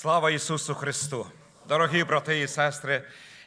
Слава Ісусу Христу! Дорогі брати і сестри,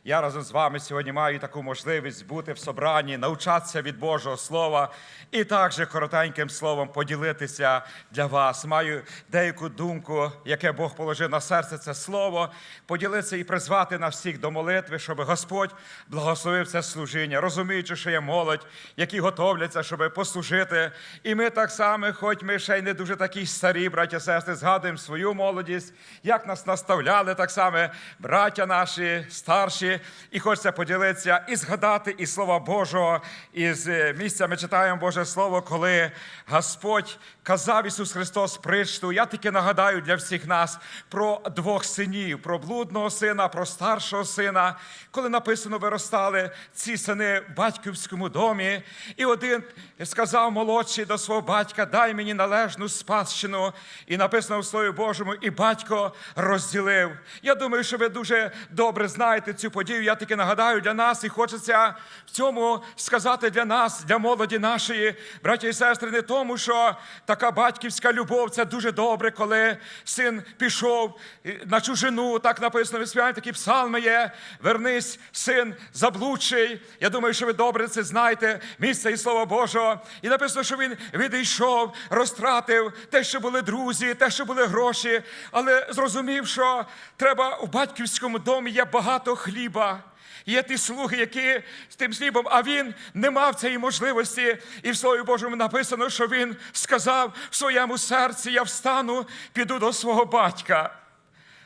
я разом з вами сьогодні маю таку можливість бути в собранні, навчатися від Божого Слова і також коротеньким словом поділитися для вас. Маю деяку думку, яке Бог положив на серце це слово, поділитися і призвати на всіх до молитви, щоб Господь благословив це служіння, розуміючи, що є молодь, які готовляться, щоб послужити. І ми так само, хоч ми ще й не дуже такі старі, браття, сестри, згадуємо свою молодість, як нас наставляли так само браття наші, старші, і хочеться поділитися і згадати і слова Божого. Із е, місця ми читаємо Боже Слово, коли Господь казав Ісус Христос причту. Я тільки нагадаю для всіх нас про двох синів, про блудного сина, про старшого сина, коли написано, виростали ці сини в батьківському домі, і один сказав молодший до свого батька: дай мені належну спадщину. І написано в Слові Божому, і батько розділив. Я думаю, що ви дуже добре знаєте цю подію. Я таки нагадаю для нас, і хочеться в цьому сказати для нас, для молоді нашої, браті і сестри, не тому, що така батьківська любов це дуже добре, коли син пішов на чужину, так написано, ви співаєте, такі псалми є. Вернись, син заблудший. Я думаю, що ви добре це знаєте, місце і слово Божого. І написано, що він відійшов, розтратив те, що були друзі, те, що були гроші, але зрозумів, що треба у батьківському домі є багато хліба. Є ті слуги, які з тим хлібом, а він не мав цієї можливості. І в Слові Божому написано, що він сказав в своєму серці: я встану, піду до свого батька.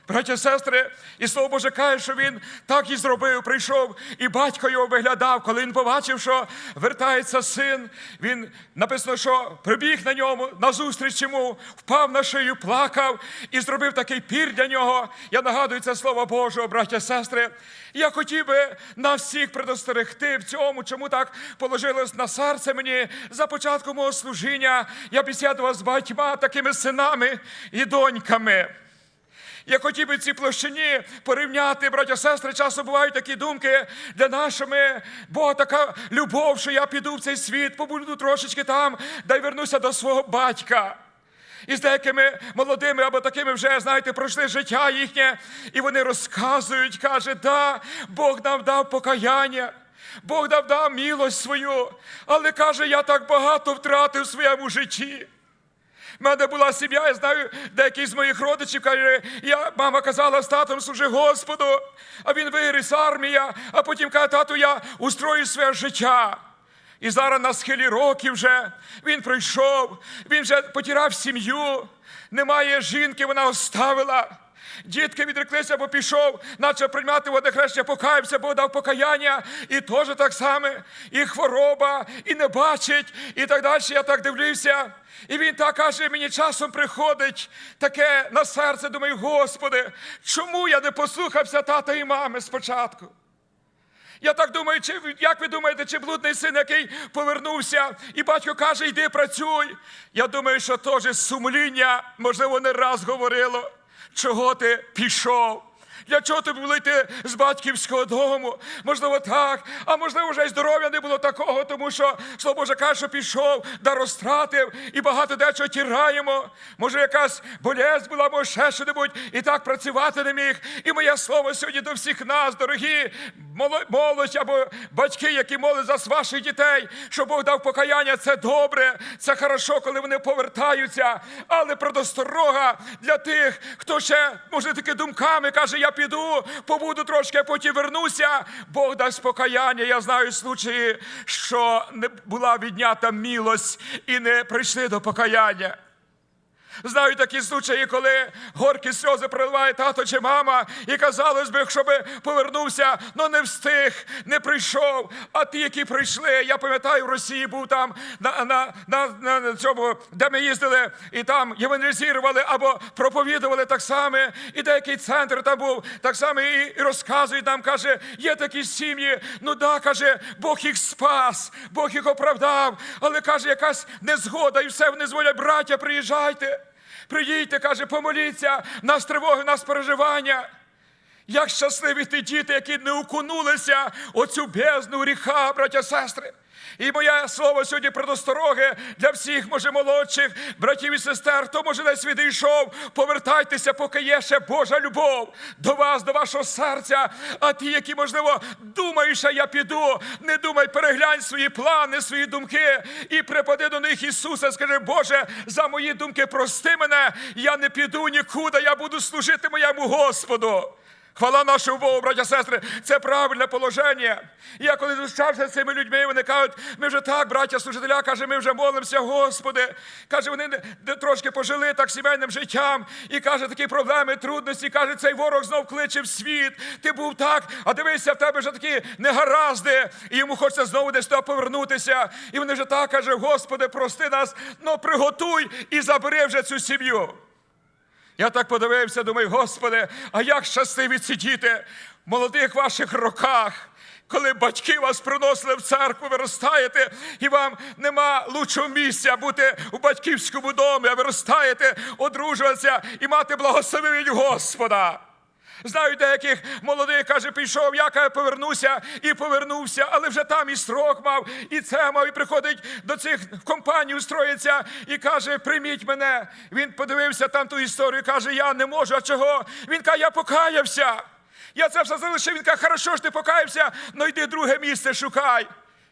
Браття, сестри, і слово Боже каже, що він так і зробив. Прийшов, і батько його виглядав. Коли він побачив, що вертається син, він написано, що прибіг на ньому назустріч йому, впав на шию, плакав і зробив такий пір для нього. Я нагадую це слово Божого, браття, сестри. Я хотів би на всіх предостерегти в цьому, чому так положилось на серце мені за початку мого служіння. Я бесідував з багатьма такими синами і доньками. Я хотів би ці площині порівняти, браття, сестри, часто бувають такі думки для нашими, Бога така любов, що я піду в цей світ, побуду трошечки там, да й вернуся до свого батька. І з деякими молодими або такими вже, знаєте, пройшли життя їхнє, і вони розказують, каже, да, Бог нам дав покаяння. Бог нам дав милость свою, але каже, я так багато втратив в своєму житті. У мене була сім'я, я знаю, деякі з моїх родичів каже, я, мама казала, з татом служи Господу, а він виріс армія, а потім каже, тату, я устрою своє життя. І зараз на схилі років вже він прийшов, він вже потірав сім'ю, немає жінки, вона оставила. Дітки відреклися, бо пішов, наче приймати воде хрещення, покаявся, бо дав покаяння, і теж так само, і хвороба, і не бачить, і так далі. Я так дивлюся. І він так каже, мені часом приходить таке на серце, думаю, Господи, чому я не послухався тата і мами спочатку? Я так думаю, чи, як ви думаєте, чи блудний син, який повернувся, і батько каже, йди працюй. Я думаю, що теж сумління, можливо, не раз говорило, чого ти пішов. Для чого ти був йти з батьківського дому? Можливо, так, а можливо, вже й здоров'я не було такого, тому що слово Боже каже, що пішов, да розтратив, і багато дечого тіраємо. Може, якась болезнь була, може ще що-небудь, і так працювати не міг. І моє слово сьогодні до всіх нас, дорогі молодь або батьки, які молять за ваших дітей, що Бог дав покаяння, це добре, це хорошо, коли вони повертаються. Але предосторога для тих, хто ще, може, таки думками каже, я піду, побуду трошки, а потім вернуся. Бог дасть покаяння. Я знаю случаї, що не була віднята милость і не прийшли до покаяння. Знаю такі случаї, коли горкі сльози проливає тато чи мама, і казалось би, щоб повернувся, але не встиг, не прийшов. А ті, які прийшли, я пам'ятаю, в Росії був там на, на, на, на, цьому, де ми їздили, і там євангелізували або проповідували так само, і деякий центр там був, так само і, і розказують нам, каже, є такі сім'ї, ну да, каже, Бог їх спас, Бог їх оправдав, але каже, якась незгода, і все вони дзвонять, браття, приїжджайте. Приїдьте, каже, помоліться, нас тривоги, нас переживання. Як щасливі ті діти, які не окунулися оцю бездну гріха, браття сестри. І моє слово сьогодні предостороги для всіх, може, молодших братів і сестер, хто може десь відійшов, повертайтеся, поки є ще Божа любов до вас, до вашого серця. А ті, які, можливо, думають, що я піду, не думай, переглянь свої плани, свої думки і припади до них Ісуса. Скажи, Боже, за мої думки прости мене, я не піду нікуди, я буду служити моєму Господу. Хвала нашому Богу, браття сестри, це правильне положення. І Я коли зустрічався з цими людьми, вони кажуть, ми вже так, браття служителя, каже, ми вже молимося, Господи. Каже, вони трошки пожили так сімейним життям. І каже, такі проблеми, трудності. Каже, цей ворог знов кличе в світ. Ти був так, а дивися, в тебе вже такі негаразди. І йому хочеться знову десь туди повернутися. І вони вже так каже, Господи, прости нас, ну приготуй і забери вже цю сім'ю. Я так подивився, думаю, Господи, а як щасливі ці діти в молодих ваших роках, коли батьки вас приносили в церкву, ви ростаєте, і вам нема лучшого місця бути у батьківському домі, а ви ростаєте, одружуватися і мати благословення Господа. Знаю деяких молодих, каже, пішов, я каже, повернуся і повернувся, але вже там і строк мав, і це мав, і приходить до цих в компанію, устроїться і каже, прийміть мене. Він подивився там ту історію, каже, я не можу. А чого? Він каже, я покаявся. Я це все залишив. Він каже, хорошо ж ти покаявся, ну йди друге місце шукай.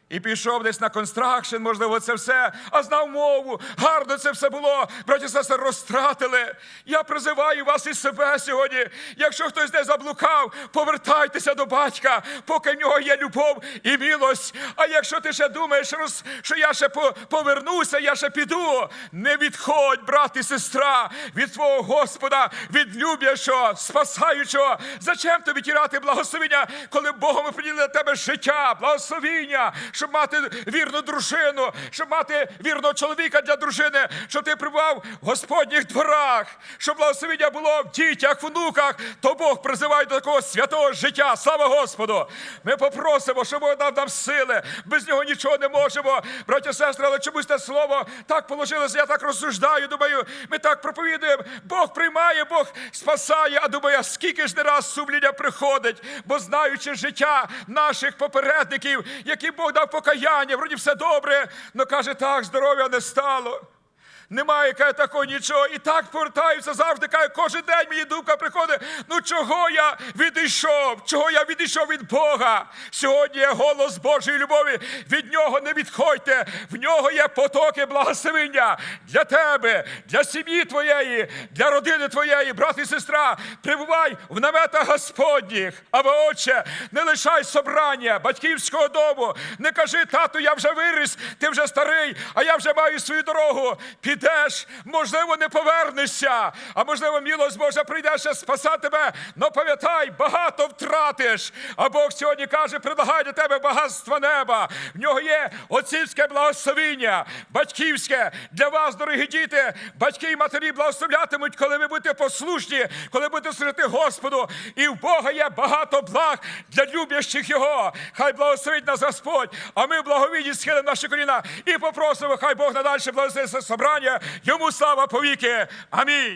І пішов десь на констракшн, можливо, це все, а знав мову. Гарно це все було. Браті сестри, розтратили. Я призиваю вас і себе сьогодні. Якщо хтось десь заблукав, повертайтеся до батька, поки в нього є любов і милость. А якщо ти ще думаєш, що я ще по- повернуся, я ще піду, не відходь, брат і сестра, від свого Господа, від любящого, спасаючого. Зачем тобі тірати благословення, коли Богом приділили тебе життя, благословіння, щоб мати вірну дружину, щоб мати вірного чоловіка для дружини, щоб ти прибував в Господніх дворах, щоб благословення було в дітях, внуках, то Бог призиває до такого святого життя. Слава Господу! Ми попросимо, щоб Бог дав нам сили. Без нього нічого не можемо. Браті і сестри, але чомусь те слово так положилося, я так розсуждаю. Думаю, ми так проповідуємо. Бог приймає, Бог спасає. А думаю, скільки ж не раз сумління приходить, бо знаючи життя наших попередників, які Бог дав покаяння, вроді все добре, але каже, так, здоров'я не стало. Немає каже, такого нічого. І так повертаюся завжди. Каже, кожен день мені думка приходить. Ну чого я відійшов? Чого я відійшов від Бога? Сьогодні є голос Божої любові. Від нього не відходьте. В нього є потоки благословення для тебе, для сім'ї твоєї, для родини твоєї, брат і сестра. Прибувай в наметах Господніх. А отче, не лишай собрання батьківського дому. Не кажи, тату, я вже виріс, ти вже старий, а я вже маю свою дорогу. Підеш, можливо, не повернешся, а можливо, милость Божа прийде ще спасати тебе. Но пам'ятай, багато втратиш. А Бог сьогодні каже, предлагає для тебе багатство неба. В нього є отцівське благословіння, батьківське для вас, дорогі діти, батьки і матері благословлятимуть, коли ви будете послушні, коли будете служити Господу. І в Бога є багато благ для любящих Його. Хай благословить нас Господь. А ми в благовінні схилимо наші коліна і попросимо, хай Бог надальше благословить це Йому слава повіки. Амінь.